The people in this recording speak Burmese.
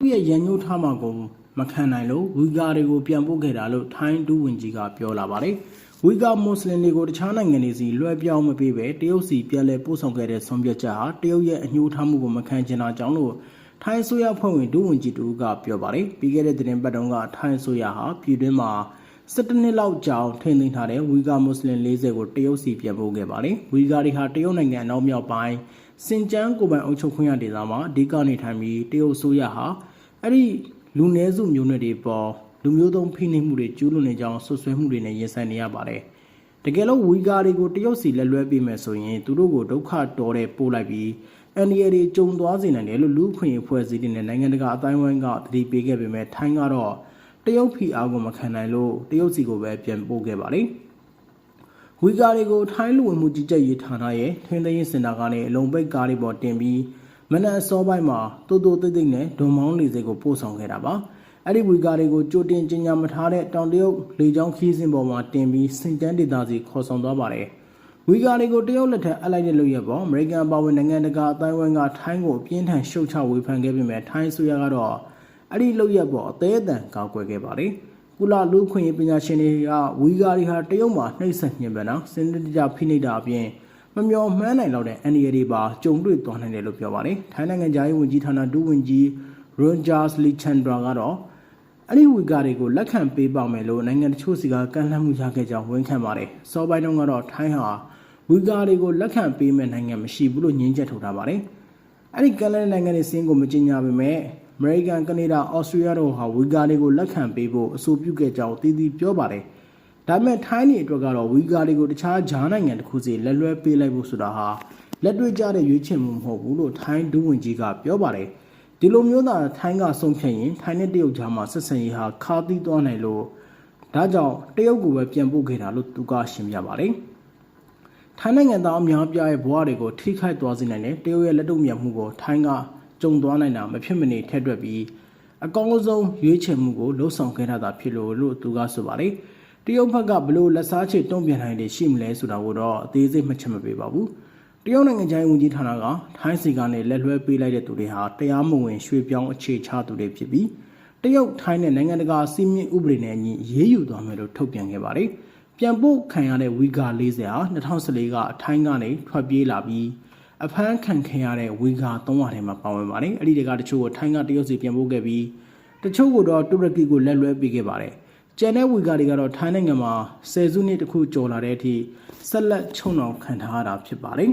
သူ့ရဲ့ရန်ညှိုးထားမှာကိုမခံနိုင်လို့ဝီဂါတွေကိုပြန်ပို့ခဲ့တာလို့ထိုင်းဒူးဝင်ကြီးကပြောလာပါတယ်။ဝီဂါမွတ်စလင်တွေကိုတခြားနိုင်ငံတွေစီလွှဲပြောင်းမပေးပဲတရုတ်စီပြန်လည်ပို့ဆောင်ခဲ့တဲ့ဆုံးဖြတ်ချက်ဟာတရုတ်ရဲ့အညှိုးထားမှုကိုမခံချင်တာကြောင့်လို့ထိုင်းဆိုရဖွဲ့ဝင်ဒူးဝင်ကြီးတူကပြောပါတယ်။ပြီးခဲ့တဲ့သတင်းပတ်တုန်းကထိုင်းဆိုရဟာပြည်တွင်းမှာ17နှစ်လောက်ကြာအောင်ထိန်းသိမ်းထားတဲ့ဝီဂါမွတ်စလင်40ကိုတရုတ်စီပြန်ပို့ခဲ့ပါတယ်။ဝီဂါတွေဟာတရုတ်နိုင်ငံအနောက်မြောက်ပိုင်း စင်ကျန်းကိုယ်ပိုင်အုပ်ချုပ်ခွင့်ရဒေသမှာအဓိကနေထိုင်ပြီးတရုတ်ဆိုရဟာအဲ့ဒီလူနည်းစုမျိုးနွယ်တွေပေါ်လူမျိုးသုံးဖိနှိပ်မှုတွေကျူးလွန်နေကြောင်းဆွဆွဲမှုတွေနဲ့ရင်ဆိုင်နေရပါတယ်။တကယ်လို့ဝီဂါတွေကိုတရုတ်စီလက်လွဲပေးမယ်ဆိုရင်သူတို့ကိုဒုက္ခတော်တဲ့ပို့လိုက်ပြီးအန်ဒီရီကြုံသွားစေနိုင်တယ်လို့လူ့အခွင့်အရေးဖွဲ့စည်းတွေနဲ့နိုင်ငံတကာအတိုင်းဝိုင်းကသတိပေးခဲ့ပေမဲ့ထိုင်းကတော့တရုတ်ဖီအားကိုမခံနိုင်လို့တရုတ်စီကိုပဲပြန်ပို့ခဲ့ပါလိမ့်။ ဝီဂါတွေကိုထိုင်းလူဝင်မှုကြီးကြပ်ရေးဌာနရဲ့ထင်းသိမ်းစင်တာကနေအလုံးပိတ်ကားတွေပေါ်တင်ပြီးမနက်အစောပိုင်းမှာတိုးတိုးတိတ်တိတ်နဲ့ဒွန်မောင်းလေစိတ်ကိုပို့ဆောင်ခဲ့တာပါ။အဲ့ဒီဝီဂါတွေကိုကြိုတင်ကြင်ညာမထားတဲ့တောင်တရုတ်လေကြောင်းခီးစဉ်ပေါ်မှာတင်ပြီးစင်ကျန်းဒေသစီခေါ်ဆောင်သွားပါတယ်။ဝီဂါတွေကိုတရုတ်လက်ထက်အပ်လိုက်တဲ့လူရဲပေါ်အမေရိကန်ပါဝင်နိုင်ငံတကာအတိုင်းအဝိုင်းကထိုင်းကိုအပြင်းထန်ရှုတ်ချဝေဖန်ခဲ့ပေမဲ့ထိုင်းဆိုရကတော့အဲ့ဒီလူရဲပေါ်အသေးအတန်ကောက်ွယ်ခဲ့ပါတယ်။ ကုလလူခွင့်ရေးပညာရှင်တွေကဝီဂါတွေဟာတရုတ်မှာနှိပ်စက်ညှဉ်းပန်းတာစနစ်တကျဖိနှိပ်တာအပြင်မမျော်မှန်းနိုင်တော့တဲ့အန်ဒီရီပါကြုံတွေ့သွားနိုင်တယ်လို့ပြောပါတယ်။ထိုင်းနိုင်ငံသားရေးဝန်ကြီးဌာနဒုဝန်ကြီးရွန်ဂျာစ်လီချန်ဒရာကတော့အဲ့ဒီဝီဂါတွေကိုလက်ခံပေးပါမယ်လို့နိုင်ငံတချို့စီကကန့်လန့်မှုရခဲ့ကြောင်းဝန်ခံပါတယ်။စောပိုင်းတုန်းကတော့ထိုင်းဟာဝီဂါတွေကိုလက်ခံပေးမဲ့နိုင်ငံမရှိဘူးလို့ညင်းချက်ထုတ်ထားပါတယ်။အဲ့ဒီကန့်လန့်နိုင်ငံတွေစင်းကိုမကြေညာပေမဲ့ အမေရိကန်ကနေဒါအော်စတြေးလျတို့ဟာဝီဂါတွေကိုလက်ခံပေးဖို့အဆိုပြုခဲ့ကြောင်းတည်တည်ပြောပါတယ်။ဒါပေမဲ့ထိုင်းနေအတွက်ကတော့ဝီဂါတွေကိုတခြားဂျားနိုင်ငံတစ်ခုစီလက်လွဲပေးလိုက်ဖို့ဆိုတာဟာလက်တွေ့ကျတဲ့ရွေးချယ်မှုမဟုတ်ဘူးလို့ထိုင်းဒုဝန်ကြီးကပြောပါတယ်။ဒီလိုမျိုးသာထိုင်းကဆုံးဖြတ်ရင်ထိုင်းနဲ့တရုတ်ကြားမှာဆက်ဆံရေးဟာခါသီးသွားနိုင်လို့ဒါကြောင့်တရုတ်ကိုပဲပြန်ပို့ခဲ့တာလို့သူကရှင်းပြပါတယ်။ထိုင်းနိုင်ငံသားအများပြားရဲ့ဘဝတွေကိုထိခိုက်သွားစေနိုင်တယ်တရုတ်ရဲ့လက်တုံ့ပြန်မှုကိုထိုင်းက ကြုံသွားနိုင်တာမဖြစ်မနေထက်တွက်ပြီးအကောင်းဆုံးရွေးချယ်မှုကိုလှုံ့ဆော်ခဲ့တာဖြစ်လို့လို့သူကဆိုပါတယ်တရုတ်ဘက်ကဘလို့လက်စားချေတုံ့ပြန်နိုင်တယ်ရှိမလဲဆိုတာကိုတော့အသေးစိတ်မှတ်ချက်မပေးပါဘူးတရုတ်နိုင်ငံခြားရေးဝန်ကြီးဌာနကထိုင်းစီကနေလက်လွှဲပေးလိုက်တဲ့သူတွေဟာတရားမဝင်ရွှေ့ပြောင်းအခြေချသူတွေဖြစ်ပြီးတရုတ်ထိုင်းနဲ့နိုင်ငံတကာစီမင်းဥပဒေနဲ့အညီရေးယူသွားမယ်လို့ထုတ်ပြန်ခဲ့ပါတယ်ပြန်ပို့ခံရတဲ့ဝီဂါ40ဟာ2014ကထိုင်းကနေထွက်ပြေးလာပြီး အဖမ်းခံခဲ့ရတဲ့ဝီဂါ300ထဲမှာပါဝင်ပါတယ်အဲ့ဒီတွေကတချို့ကိုထိုင်းကတရုတ်စီပြန်ပို့ခဲ့ပြီးတချို့ကတော့တူရကီကိုလက်လွဲပေးခဲ့ပါတယ်ကျန်တဲ့ဝီဂါတွေကတော့ထိုင်းနိုင်ငံမှာဆယ်စုနှစ်တခုကျော်လာတဲ့အထိဆက်လက်ချုံအောင်ခံထားရတာဖြစ်ပါတယ်